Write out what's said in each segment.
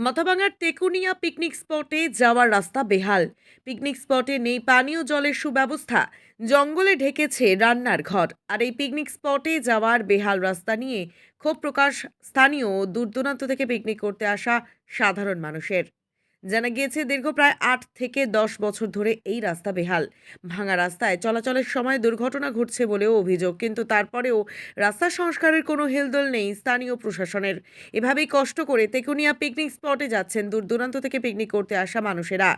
মাথাভাঙার তেকুনিয়া picnic স্পটে যাওয়ার রাস্তা বেহাল। পিকনিক স্পটে নেই পানীয় জলের সুব্যবস্থা। জঙ্গলে ঢেকেছে রান্নার ঘর। আর এই পিকনিক স্পটে যাওয়ার বেহাল রাস্তা নিয়ে ক্ষোভ প্রকাশ স্থানীয় দূর থেকে পিকনিক করতে আসা সাধারণ মানুষের। জানা গিয়েছে, দীর্ঘ প্রায় আট থেকে দশ বছর ধরে এই রাস্তা বেহাল। ভাঙা রাস্তায় চলাচলের সময় দুর্ঘটনা ঘটছে বলেও অভিযোগ, কিন্তু তারপরেও রাস্তা সংস্কারের কোনো হেলদোল নেই স্থানীয় প্রশাসনের। এভাবেই কষ্ট করে তেকুনিয়া পিকনিক স্পটে যাচ্ছেন দূর দূরান্ত থেকে পিকনিক করতে আসা মানুষেরা।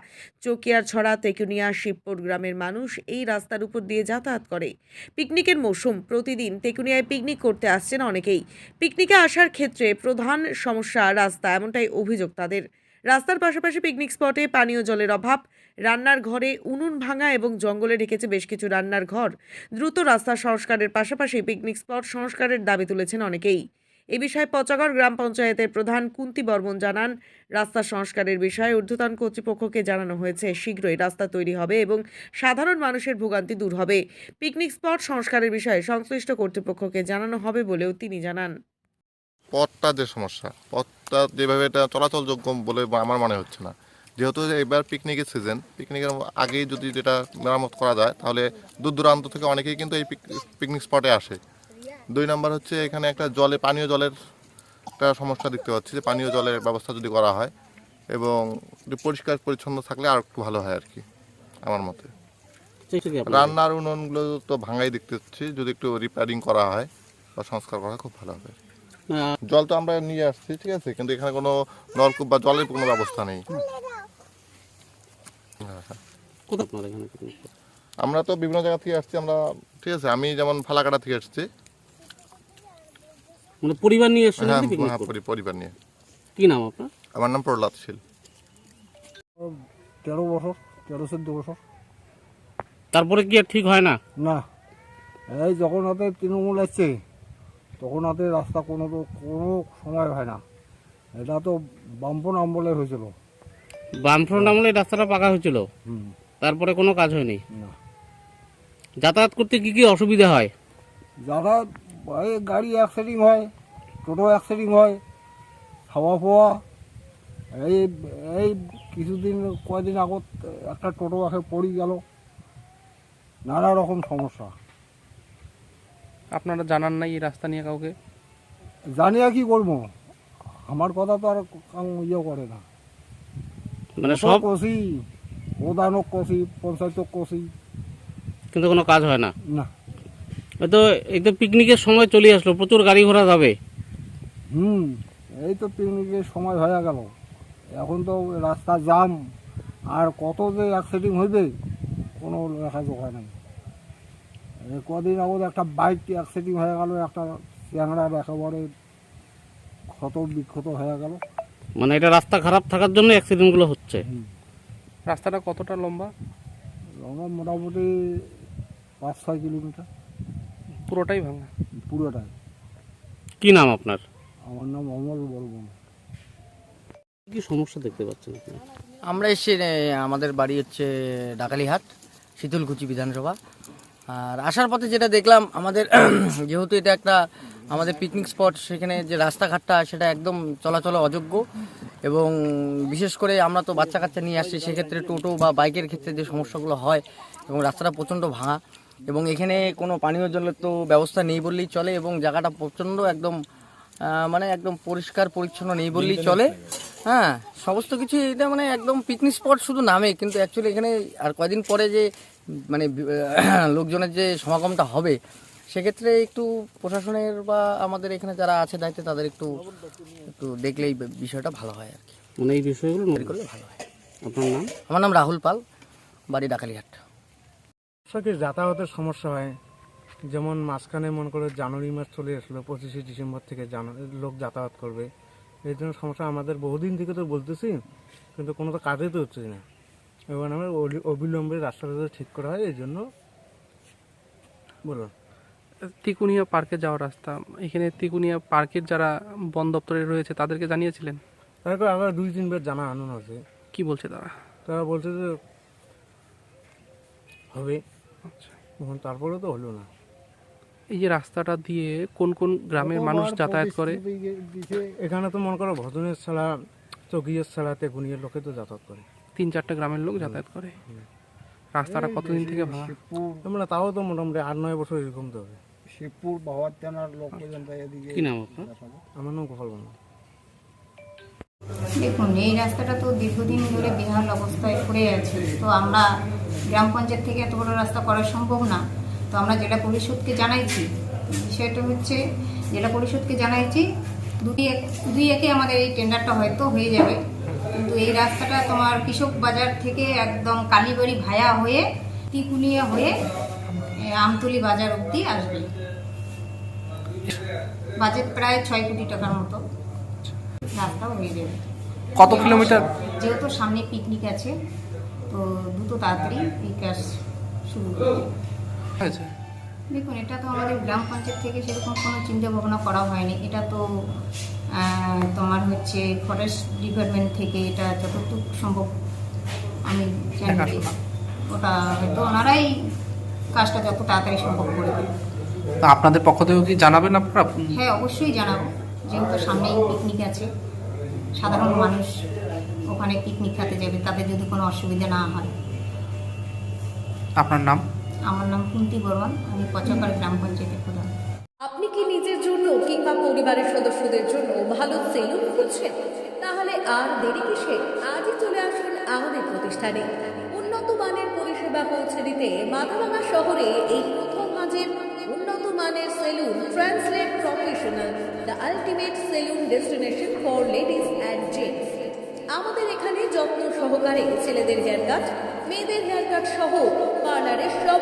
চকিয়ার ছড়া, তেকুনিয়া, শিবপুর গ্রামের মানুষ এই রাস্তার উপর দিয়ে যাতায়াত করে। পিকনিকের মৌসুম, প্রতিদিন তেকুনিয়ায় পিকনিক করতে আসছেন অনেকেই। পিকনিকে আসার ক্ষেত্রে প্রধান সমস্যা রাস্তা, এমনটাই অভিযোগ তাদের। রাস্তার পাশাপাশি পিকনিক স্পটে পানীয় জলের অভাব। রান্নার ঘরে উনুন ভাঙা এবং জঙ্গলে ঢেকেছে বেশ কিছু রান্নার ঘর। দ্রুত রাস্তা সংস্কারের পাশাপাশি পিকনিক স্পট সংস্কারের দাবি তুলেছেন অনেকেই। এ বিষয়ে পচাগড় গ্রাম পঞ্চায়েতের প্রধান কুন্তি বর্মন জানান, রাস্তা সংস্কারের বিষয়ে ঊর্ধ্বতন কর্তৃপক্ষকে জানানো হয়েছে, শীঘ্রই রাস্তা তৈরি হবে এবং সাধারণ মানুষের ভোগান্তি দূর হবে। পিকনিক স্পট সংস্কারের বিষয়ে সংশ্লিষ্ট কর্তৃপক্ষকে জানানো হবে বলেও তিনি জানান। পথটা যে সমস্যা পথটা যেভাবে এটা চলাচলযোগ্য বলে আমার মনে হচ্ছে না। যেহেতু এবার পিকনিকের সিজন পিকনিকের আগেই যদি যেটা মেরামত করা যায় তাহলে দূর দূরান্ত থেকে অনেকেই কিন্তু এই পিকনিক স্পটে আসে। দুই নম্বর হচ্ছে এখানে একটা জলে পানীয় জলের একটা সমস্যা দেখতে পাচ্ছি যে পানীয় জলের ব্যবস্থা যদি করা হয় এবং পরিষ্কার পরিচ্ছন্ন থাকলে আর একটু ভালো হয় আর কি আমার মতে। রান্নার উনুনগুলো তো ভাঙাই দেখতে পাচ্ছি যদি একটু রিপেয়ারিং করা হয় বা সংস্কার করা হয় খুব ভালো হবে। জল তো আমরা নিয়ে আসছি ঠিক আছে? কিন্তু এখানে কোনো নলকূপ বা জলের কোনো ব্যবস্থা নেই? আমরা তো বিভিন্ন জায়গা থেকে আসছি আমরা ঠিক আছে আমি যেমন ফালাকাটা থেকে আসছি। মানে পরিবার নিয়ে এসেছেন হ্যাঁ হ্যাঁ, পরিবার নিয়ে। কি নাম আপনার? আমার নাম প্রহ্লাদ শীল। তেরো বছর তেরো চোদ্দ বছর। তারপরে কি আর ঠিক হয় না? না। এই যখন হাতে তৃণমূল আসছে তখন হাতে রাস্তা কোনো তো কোনো সময় হয় না। এটা তো বামপন আমলে হয়েছিল। বামফ্রন্ট আমলে এই রাস্তাটা পাকা হয়েছিল? হুম। তারপরে কোনো কাজ হয়নি? না। যাতায়াত করতে কি কি অসুবিধা হয়? যারা এই গাড়ি অ্যাক্সিডেন্ট হয় টোটো অ্যাক্সিডেন্ট হয় খাওয়া ফোয়া এই এই কিছুদিন কয়দিন আগত একটা টোটো এসে পড়ে গেল। নানা রকম সমস্যা। আপনারা জানান নাই এই রাস্তা নিয়ে কাউকে? জানি আর কি করব? আমার কথা তো আর ইয়ে করে না। মানে সব কষি প্রধানক কষি পঞ্চায়েতক কষি। কিন্তু কোনো কাজ হয় না? না। এই তো এই তো পিকনিকের সময় চলে আসলো প্রচুর গাড়ি ঘোড়া যাবে। হুম এই তো পিকনিকের সময় হয়ে গেল। এখন তো রাস্তা জাম আর কত যে অ্যাক্সিডেন্ট হইবে কোনো লেখা জোখা নেই। কদিন আগত একটা বাইক অ্যাক্সিডেন্ট হয়ে গেল একটা চ্যাংড়ার একেবারে ক্ষত বিক্ষত হয়ে গেল। মানে এটা রাস্তা খারাপ থাকার জন্য অ্যাক্সিডেন্টগুলো হচ্ছে। রাস্তাটা কতটা লম্বা? লম্বা মোটামুটি পাঁচ ছয় কিলোমিটার। পুরোটাই ভাঙা? পুরোটাই। কি নাম আপনার? আমার নাম অমল বর্মন। কি সমস্যা দেখতে পাচ্ছেন আপনি? আমরা এসে আমাদের বাড়ি হচ্ছে ডাকালিহাট শীতলকুচি বিধানসভা। আর আসার পথে যেটা দেখলাম আমাদের যেহেতু এটা একটা আমাদের পিকনিক স্পট সেখানে যে রাস্তাঘাটটা সেটা একদম চলাচল অযোগ্য। এবং বিশেষ করে আমরা তো বাচ্চা কাচ্চা নিয়ে আসছি সেক্ষেত্রে টোটো বা বাইকের ক্ষেত্রে যে সমস্যাগুলো হয় এবং রাস্তাটা প্রচণ্ড ভাঙা। এবং এখানে কোনো পানীয় জলের তো ব্যবস্থা নেই বললেই চলে এবং জায়গাটা প্রচণ্ড একদম মানে একদম পরিষ্কার পরিচ্ছন্ন নেই বললেই চলে। হ্যাঁ সমস্ত কিছু এটা মানে একদম পিকনিক স্পট শুধু নামে কিন্তু অ্যাকচুয়ালি এখানে আর কয়দিন পরে যে মানে লোকজনের যে সমাগমটা হবে সেক্ষেত্রে একটু প্রশাসনের বা আমাদের এখানে যারা আছে দায়িত্বে তাদের একটু একটু দেখলেই বিষয়টা ভালো হয় আর কি। মানে এই বিষয়গুলো করলে ভালো হয়। আপনার নাম? আমার নাম রাহুল পাল বাড়ি ডাকালিহাট। সবকে যাতায়াতের সমস্যা হয়। যেমন মাঝখানে মনে করো জানুয়ারি মাস চলে আসলো পঁচিশে ডিসেম্বর থেকে জানু- লোক যাতায়াত করবে। এই জন্য সমস্যা আমাদের বহুদিন থেকে তো বলতেছি কিন্তু কোনো তো কাজে তো হচ্ছে না। এবং আমার অবিলম্বে রাস্তাটা ঠিক করা হয় এই জন্য বলুন তিকুনিয়া পার্কে যাওয়ার রাস্তা এখানে তিকুনিয়া পার্কের যারা বন দপ্তরে রয়েছে তাদেরকে জানিয়েছিলেন? তারপর আবার দুই তিনবার জানা আনুন আছে কি বলছে তারা? তারা বলছে যে হবে। আচ্ছা। তারপরে তো হলো না। এই যে রাস্তাটা দিয়ে কোন কোন গ্রামের মানুষ যাতায়াত করে? এখানে তো মনে করো ভজনের ছাড়া চকিয়ে ছাড়া তেগুনিয়ার লোকে তো যাতায়াত করে। তিন চারটে গ্রামের লোক যাতায়াত করে। রাস্তাটা কতদিন থেকে ভাঙা আমরা তাও তো মোটামুটি আট নয় বছর এরকম তো হবে। শিবপুর বাবার তেনার লোক পর্যন্ত এদিকে কি নাম আপনার? আমার নাম গোপাল দেখুন এই রাস্তাটা তো দীর্ঘদিন ধরে বেহাল অবস্থায় পড়ে আছে। তো আমরা গ্রাম পঞ্চায়েত থেকে এত বড় রাস্তা করা সম্ভব না। তো আমরা জেলা পরিষদকে জানাইছি। বিষয়টা হচ্ছে জেলা পরিষদকে জানাইছি দুই এক দুই একে আমাদের এই টেন্ডারটা হয়তো হয়ে যাবে। কিন্তু এই রাস্তাটা তোমার কৃষক বাজার থেকে একদম কালীবাড়ি ভায়া হয়ে তিকুনিয়া হয়ে আমতলি বাজার অবধি আসবে। বাজেট প্রায় ছয় কোটি টাকার মতো। রাস্তাও হয়ে যাবে। কত কিলোমিটার? যেহেতু সামনে পিকনিক আছে তো দ্রুত তাড়াতাড়ি বিকাশ শুরু করবে হয়েছে। দেখুন এটা তো আমাদের গ্রাম পঞ্চায়েত থেকে সেরকম কোনো চিন্তা ভাবনা করা হয়নি। এটা তো তোমার হচ্ছে ফরেস্ট ডিপার্টমেন্ট থেকে এটা যতটুকু সম্ভব আমি জানি ওটা হয়তো ওনারাই কাজটা যত তাড়াতাড়ি সম্ভব করবে তা আপনাদের পক্ষ থেকেও কি জানাবেন আপনারা? হ্যাঁ অবশ্যই জানাব। যেহেতু সামনেই পিকনিক আছে সাধারণ মানুষ ওখানে পিকনিক খেতে যাবে তাদের যদি কোনো অসুবিধা না হয়। আপনার নাম? আমার নাম কুন্তি বর্মন, আমি পচাকার গ্রাম পঞ্চায়েতের প্রধান। আপনি কি নিজের জন্য কিংবা পরিবারের সদস্যদের জন্য ভালো সেলুন খুঁজছেন? তাহলে আর দেরি কিসে? আজই চলে আসুন আমাদের প্রতিষ্ঠানে। উন্নত মানের পরিষেবা পৌঁছে দিতে মাথাভাঙা শহরে এই প্রথম মাঝের উন্নত মানের salon translate professional, the ultimate salon destination for ladies and gents. আমাদের এখানে যত্ন সহকারে ছেলেদের হেয়ার কাট, মেয়েদের হেয়ার কাট সহ পার্লারের ধরনের